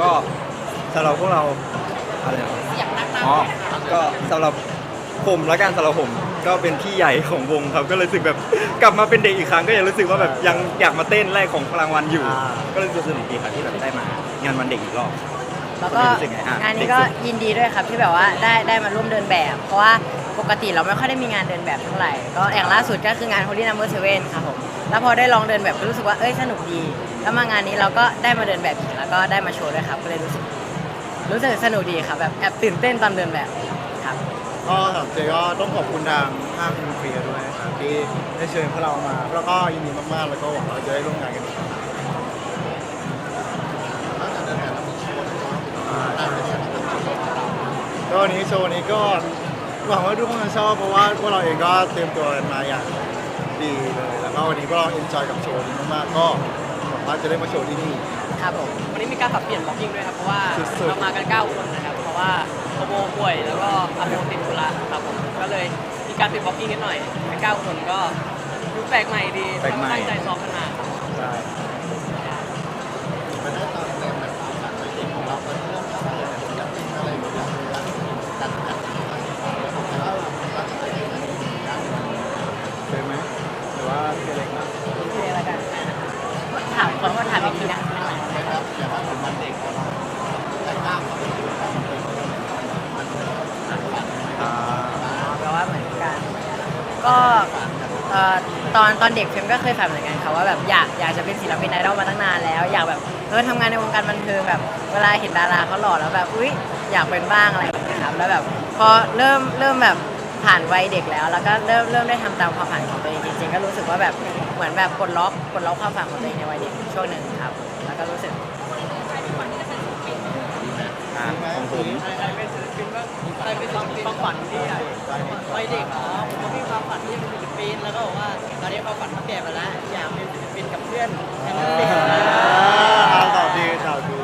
ก็สำหรับพวกเราอะไรนะอยากนั่งหน้าอ๋อ ก็สำหรับผมและการสำหรับผมก็เป็นพี่ใหญ่ของวงครับ ก็เลยรู้สึกแบบกลับมาเป็นเด็กอีกครั้งก็ยังรู้สึกว่าแบบยังอยากมาเต้นแรกของรางวัลอยู่ อ่า ก็เลยรู้สึกสนุกดีครับที่แบบได้มางานวันเด็กอีกรอบ แล้วก็รู้สึกไงอะงานนี้ก็ยินดีด้วยครับที่แบบว่าได้ได้มาร่วมเดินแบบ เพราะว่า ปกติเราไม่ค่อยได้มีงานเดินแบบเท่าไหร่ก็อย่างล่าสุดก็คืองาน Holy Number Seven ครับผมแล้วพอได้ลองเดินแบบก็รู้สึกว่าเอ้ยสนุกดี แล้วมางานนี้เราก็ได้มาเดินแบบอีกแล้วก็ได้มาโชว์ด้วยครับก็เลยรู้สึกรู้สึกสนุกดีครับแบบแอบตื่นเต้นตอนเดินแบบครับ ก็สำหรับเจก็ต้องขอบคุณทางห้างอินฟรีด้วยนะครับที่ได้เชิญพวกเรามาแล้วก็ยินดีมากๆ แล้วก็หวังว่าจะได้ร่วมงานกันอีกก็วันนี้โชว์นี้ก็ หวังว่าทุกคนจะชอบเพราะว่าพวกเราเองก็เตรียมตัวกันมาอย่างดีเลยแล้วก็วันนี้พวกเราเอนจอยกับโชว์นี้มากๆก็หวังว่าจะได้มาโชว์ที่นี่ ครับผมวันนี้มีการปรับเปลี่ยนบล็อกกิ้งด้วยครับเพราะว่าสุดๆ เรามากัน9คนนะครับเพราะว่าโอโบป่วยแล้วก็อาโมติดธุระครับผมก็เลยมีการเปลี่ยนบล็อกกิ้งนิดหน่อยใน9คนก็ดูแปลกใหม่ดีแปลกใหม่ ตั้งใจซ้อมกันมา ใช่ ก็เอ่อตอนตอนเด็กเฟรมก็เคยฝันเหมือนกันค่ะว่าแบบอยากอยากจะเป็นศิลปินไอดอลมาตั้งนานแล้ว อยากแบบเออทำงานในวงการบันเทิงแบบเวลาเห็นดาราเขาหล่อแล้วแบบอุ้ยอยากเป็นบ้างอะไรอย่างเงี้ยครับแล้วแบบพอเริ่มเริ่มแบบผ่านวัยเด็กแล้ว แล้วก็เริ่มเริ่มได้ทำตามความฝันของตัวเองจริงๆก็รู้สึกว่าแบบเหมือนแบบปลดล็อกปลดล็อกความฝันของตัวเองในวัยเด็กช่วงหนึ่งครับ แล้วก็รู้สึก อ่าของผมใครเป็นศิลปินบ้างใครเป็นความฝันที่ใหญ่วัยเด็กอ๋อผมก็มีความฝันที่จะเป็นศิลปินแล้วก็บอกว่าตอนนี้ความฝันมันเปลี่ยนไปแล้วอยากเป็นศิลปินกับเพื่อนแค่นั้นเองอ่าตอบดีตอบดี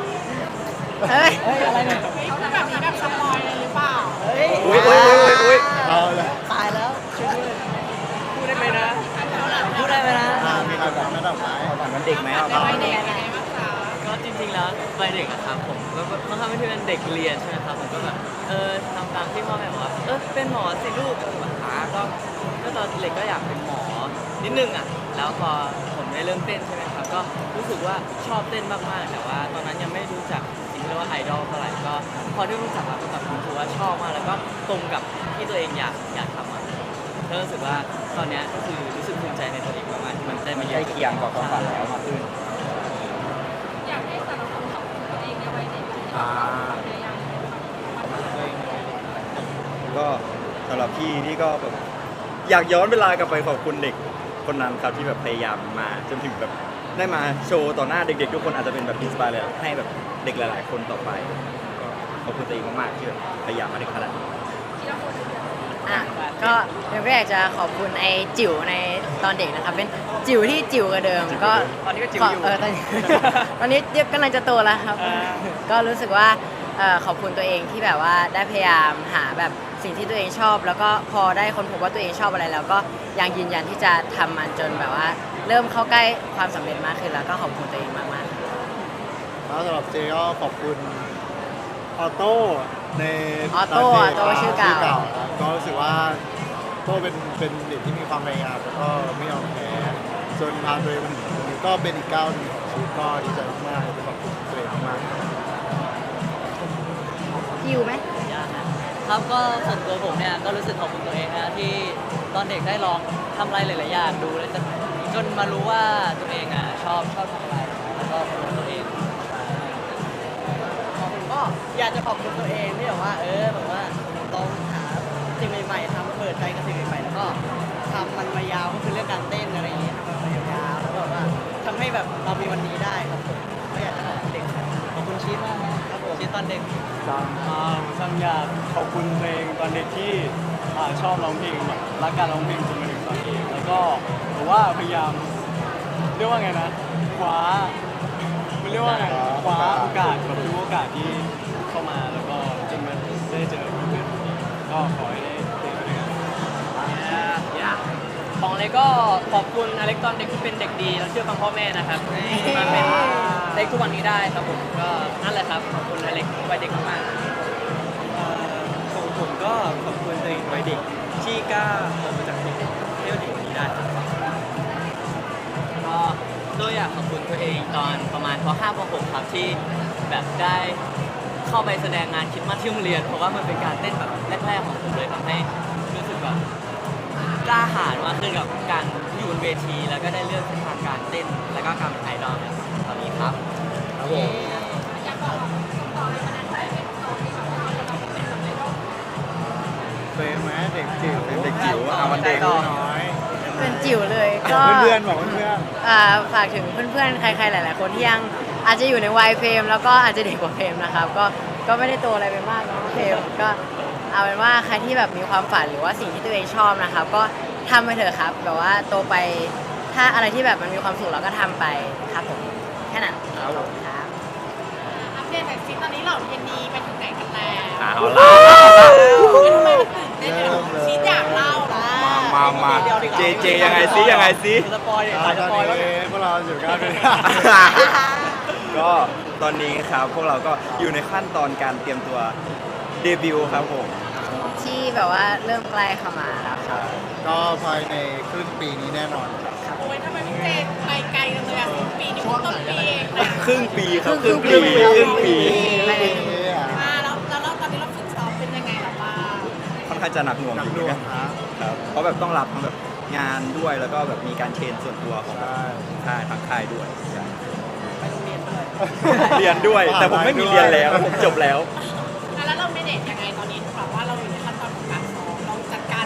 เฮ้ยเฮ้ยอะไรเนี่ยเขาจะแบบนี้แบบสปอยเลยหรือเปล่าเฮ้ยอุ้ยอุ้ยอุ้ยอุ้ยเอาเลยตายแล้วช่วยด้วยพูดได้ไหมนะพูดได้ไหมนะอ่ามีใครบอกแม่ดอกไม้เอาฝันวันเด็กไหมเอาในวัยเด็กเป็นไงบ้างคะก็จริงๆแล้ วัยเด็กอะครับผมก็ค่อนข้างไม่เป็นเด็กเรียนใช่ไหมครับผมก็แบบเออทำตามที่พ่อแม่บอกว่าเออเป็นหมอสิลูกก็แบบอ่าก็ก็ตอนเด็กก็อยากเป็นหมอนิดนึงอะแล้วพอผมได้เริ่มเต้นใช่ไหมครับก็รู้สึกว่าชอบเต้นมากๆ แต่ว่าตอนนั้นยังไม่รู้จักสิ่งที่เรียกว่าไอดอลเท่าไหร่ก็ พอได้รู้จักแล้วก็แบบรู้สึกว่าชอบมากแล้วก็ตรงกับที่ตัวเองอยากอยากทำอะก็รู้สึกว่าตอนเนี้ยก็คือรู้สึกภูมิใจในตัวเองมากๆที่มันได้มาเยใกล้อะ เคียงกับความฝันแล้วมากขึ้น ก็สำหรับพี่ที่ก็แบบอยากย้อนเวลากลับไปขอบคุณเด็กคนนั้นครับที่แบบพยายามมาจนถึงแบบได้มาโชว์ต่อหน้าเด็กๆ ทุกคนอาจจะเป็นแบบอินสปายเลยให้แบบเด็กหลาย ๆ คนต่อไปก็ขอบคุณตัวเองมากๆที่แบบพยายามมาถึงขนาดนี้ ก็เดี๋ยวก็อยากจะขอบคุณไอ้จิ๋วในตอนเด็กนะครับ เป็นจิ๋วที่จิ๋วกว่าเดิม ก็ตอนนี้ก็จิ๋วอยู่ ขเออตอนนี้ ตอนนี้เดี๋ยวกำลังจะโตแล้วครับ อ่า ก็รู้สึกว่าเอ่อขอบคุณตัวเองที่แบบว่าได้พยายามหาแบบสิ่งที่ตัวเองชอบ แล้วก็พอได้คนพบว่าตัวเองชอบอะไรแล้วก็ยังยืนยันที่จะทำมันจนแบบว่า เริ่มเข้าใกล้ความสำเร็จมากขึ้นแล้วก็ขอบคุณตัวเองมากๆ แล้วสำหรับเจก็ขอบคุณออโต้ ในออโต้ตนออโต้ชื่อเก่า ครับก็รู้สึกว่าโต้เป็นเป็นเด็กที่มีความพยายามแล้วก็ไม่ยอมแพ้จนพาตัวเองมาถึงตรงนี้ก็เป็นอีกก้าวหนึ่งของชีวิตก็ดีใจมากๆเลยขอบคุณตัวเองมากๆคิวไหม ครับก็ส่วนตัวผมเนี่ยก็รู้สึกขอบคุณตัวเองนะที่ตอนเด็กได้ลองทำอะไรหลาย ๆ อย่างดูแล้วจนจนมารู้ว่าตัวเองอะ ขอบคุณตัวเองที่แบบว่า เออแบบว่าต้องหาสิ่งใหม่ๆทำเปิดใจกับสิ่งใหม่ๆแล้วก็ทำมันมายาวก็คือเรื่องการเต้นอะไรอย่างเงี้ยทำมันมายาวแล้วแบบว่าทำให้แบบเรามีวันนี้ได้ครับผมก็อยากจะขอบคุณเด็กขอบคุณชีสมากนะครับผมชีสตอนเด็กซังอ่าซังอยากขอบคุณเพลงตอนเด็กที่อ่าชอบร้องเพลงแบบรักการร้องเพลงจนมาถึงตอนนี้แล้วก็ผมว่าพยายามเรียกว่าไงนะคว้า มันเรียกว่าไงคว้าโอกาสแบบทุกโอกาสที่เข้ามาแล้วก็จนมาได้เจอเพื่อนๆก็ขอให้ได้เจอกันของเล็กก็ขอบคุณอเล็กตอนเด็กที่เป็นเด็กดีแล้วเชื่อฟังพ่อแม่นะครับมาเป็นเล็กทุกวันนี้ได้ครับผมก็นั่นแหละครับขอบคุณอเล็กวัยเด็กมากๆ ของผมก็ขอบคุณตัวเองวัยเด็กที่กล้าออกมาจากากขอบคุณตัวเองตอนประมาณป .5 ป .6 ครับที่แบบได้เข้าไปแสดงงานคริดมาสที่โรงเรียน เพราะว่ามันเป็นการเต้นแบบแรกๆของผมเลยทำให้รู้สึกแบบกล้าหาญมากขึ้นกับการอยู่บนเวที แล้วก็ได้เลือกเส้นทางการเต้น แล้วก็การเป็นไอดอลในตอนนี้ครับครับผมอยากบอกต่อให้มันนั้นไปเป็นต่อที่แบบว่าเราเป็นแบบในโลกเฟรมไหมเด็กจิ๋วเป็นเด็กจิ๋วเอาวันเด็กน้อยเป็นจิ๋วเลย ก็เพื่อนๆบอกเพื่อนอ่าฝากถึงเพื่อนๆ ใครๆ หลาย ๆ คนที่ยังอาจจะอยู่ในวัยเฟรมแล้วก็อาจจะเด็กกว่าเฟรมนะครับ ก็ก็ไม่ได้โตอะไรไปมากเนาะเฟรมก็เอาเป็นว่าใครที่แบบมีความฝันหรือว่าสิ่งที่ตัวเองชอบนะครับ ก็ทำไปเถอะครับแบบว่าโตไปถ้าอะไรที่แบบมันมีความสุขเราก็ทำไปครับผมแค่นั้นครับผมครับอัปเดตหน่อยสิตอนนี้เหล่าเทนนีไปถึงไหนกันแล้วเอาล่ะทำไมมันตื่นเต้นเลยเหรอชี้อยากเล่าเหรอ มามามาเจเจยังไงซิยังไงซิ สปอยล์ๆสายสตอนปอยล์แล้วนี้พวกเราอยู่กันเป็นก็ตอนนี้ครับ พวกเราก็อยู่ในขั้นตอนการเตรียมตัวเดบิวต์ครับผมที่แบบว่าเริ่มใกล้เข้ามาแล้วครับก็ภายในครึ่งปีนี้แน่นอนครับโอ้ยทำไมพี่เจไปไกลจังเลยอะปีนี้เพิ่งต้นปีเองนะครึ่งปีครับคครึ่รึ่งงปีปีครึ่งปี อนข้างจะหนักหน่วงหนัอกยู่หเหมืน่อวนงกันครับครับเพราะแบบต้องรับทั้งแบบงานด้วยแล้วก็แบบมีการเทรนส่วนตัวของใช่ค่ายทางค่ายด้วยใช่เรียนด้วย แต่ผมไม่มีเรียนแล้วผมจบแล้วอะแล้วเราเมเนจยังไงตอนนี้แบบว่าเราอยู่ในขั้นตอนของการซ้อมเราจัดการ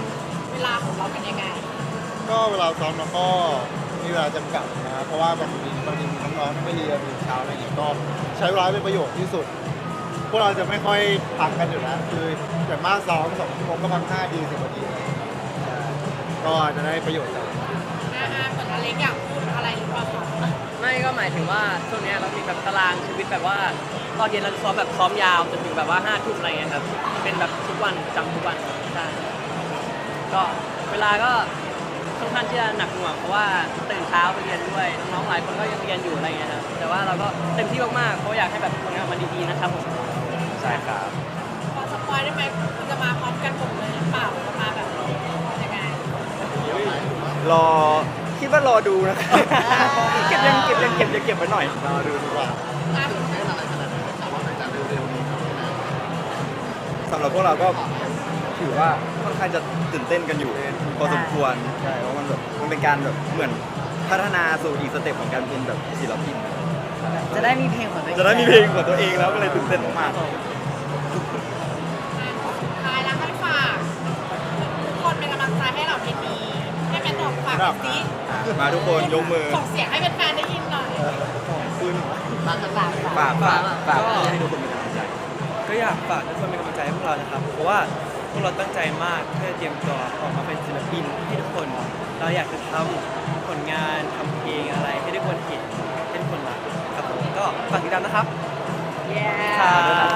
เวลาของเรากันยังไง ก็เวลาซ้อมเราก็มีเวลาจำกัดนะเพราะว่าบางทีบางทีมีน้องๆที่ไม่เรียนตื่นเช้าอะไรอย่างเงี้ยก็ใช้เวลาให้เป็นประโยชน์ที่สุด พวกเราจะไม่ค่อยพักกันอยู่แล้วคืออย่มากซ้อมสองชั่วโมงก็พักห้าทีสิบนาทีก็จะได้ประโยชน์จากอาอาเหมือนอเล็กอยากพูดอะไรหรือเปล่าคะไม่ก็หมายถึงว่าช่วงเนี้ยเรามีแบบตารางชีวิตแบบว่าตอนเย็นเราจะซ้อมแบบซ้อมยาวจนถึงแบบว่าห้าทุ่มอะไรเงี้ยครับเป็นแบบทุกวันจำทุกวันใช่ก็เวลาก็ ค่อนข้างที่จะหนักหน่วงเพราะว่าตื่นเช้าไปเรียนด้วยน้องๆหลายคนก็ยังเรียนอยู่อะไรเงี้ยครับแต่ว่าเราก็เต็มที่มากๆเพราะอยากให้แบบผลงานออกมันดีๆนะครับผมใช่ครับพอสปอยได้ไหมคุณจะมาพร้อมกันหมดเลยหรือเปล่าหรือจะมาแบบยังไงรอคิดว่ารอดูนะครับเก็บยังเก็บยังเก็บยังเก็บไว้หน่อยเราดูดีกว่ามาถึงสำหรับพวกเราก็ ถือว่าค่อนข้างจะตื่นเต้นกันอยู่พอสมควรใช่เพราะมันแบบมันเป็นการแบบเหมือนพัฒนาสู่อีกสเต็ปของการเป็นแบบศิลปิน จะได้มีเพลงของตัวเองจะได้มีเพลงของตัวเองแล้วก็เลยตื่นเต้นมากท้ายแล้วให้ฝากทุกคนเป็นกำลังใจให้เราเทนนีให้แม่ตอบฝากหน่อยสิๆมาทุกคนยกมือส่งเสียงให้แฟนๆได้ยินหน่อยฝากฝากฝากฝากฝากให้ทุกคนเป็นกำลังใจก็อยากฝากทุกคนเป็นกำลังใจให้พวกเรานะครับเพราะว่า พวกเราตั้งใจมากเพื่อเตรียมตัวออกมาเป็นศิลปินให้ทุกคน เราอยากจะทำผลงานทำเพลงอะไร ให้ทุกคนเห็นให้ทุกคนรักครับผมก็ฝากติดตามนะครับ เย้ครับ